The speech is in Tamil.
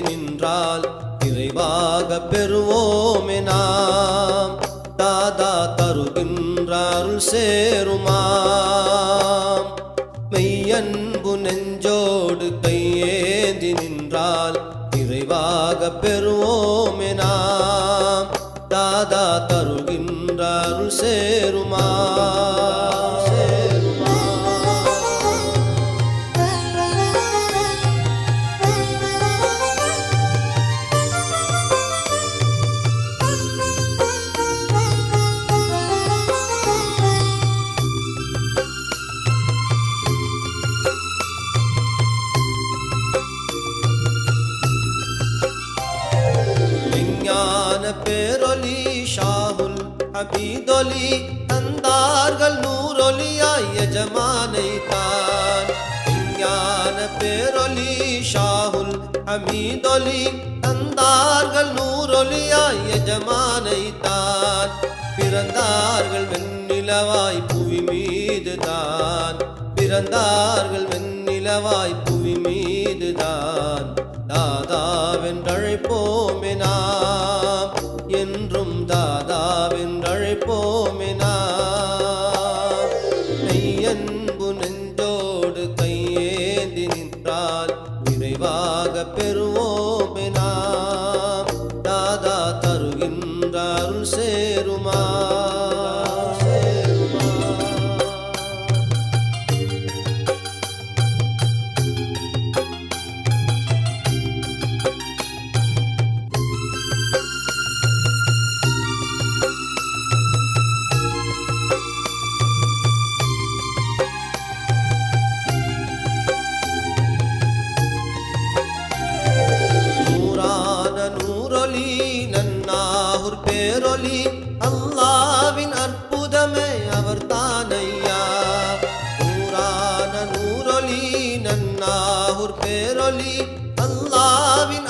நின்றால் நிறைவாக பெறுவோமே நாம். தாதா தருகின்ற சேருமாம். மெய்யன்பு நெஞ்சோடு கையேந்தி நின்றால் நிறைவாக பெறுவோமே நாம். தாதா தருகின்ற சேருமாம். பேரொலி ஷாகுல் ஹபீதொலி தந்தார்கள் நூறொலியாய் எஜமானை தான். விஞ்ஞான பேரொலி ஷாகுல் ஹமீதொலி தந்தார்கள் நூறொலியாய் எஜமானை தான். பிறந்தார்கள் வெண்ணிலவாய் புவி மீது தான். பிறந்தார்கள் வெண்ணிலவாய் புவி மீது தான். தாதாவென்றழைப்போமே நாம் தாதாவென்றழைப்போமே நாம் மெய்யன்பு நெஞ்சோடு கையேந்தி நின்றால் விரைவாக பெறுவோமினா. தாதா தருகின்றாருள் சேருமா. நாவுர் பேரொலி அல்லாவின்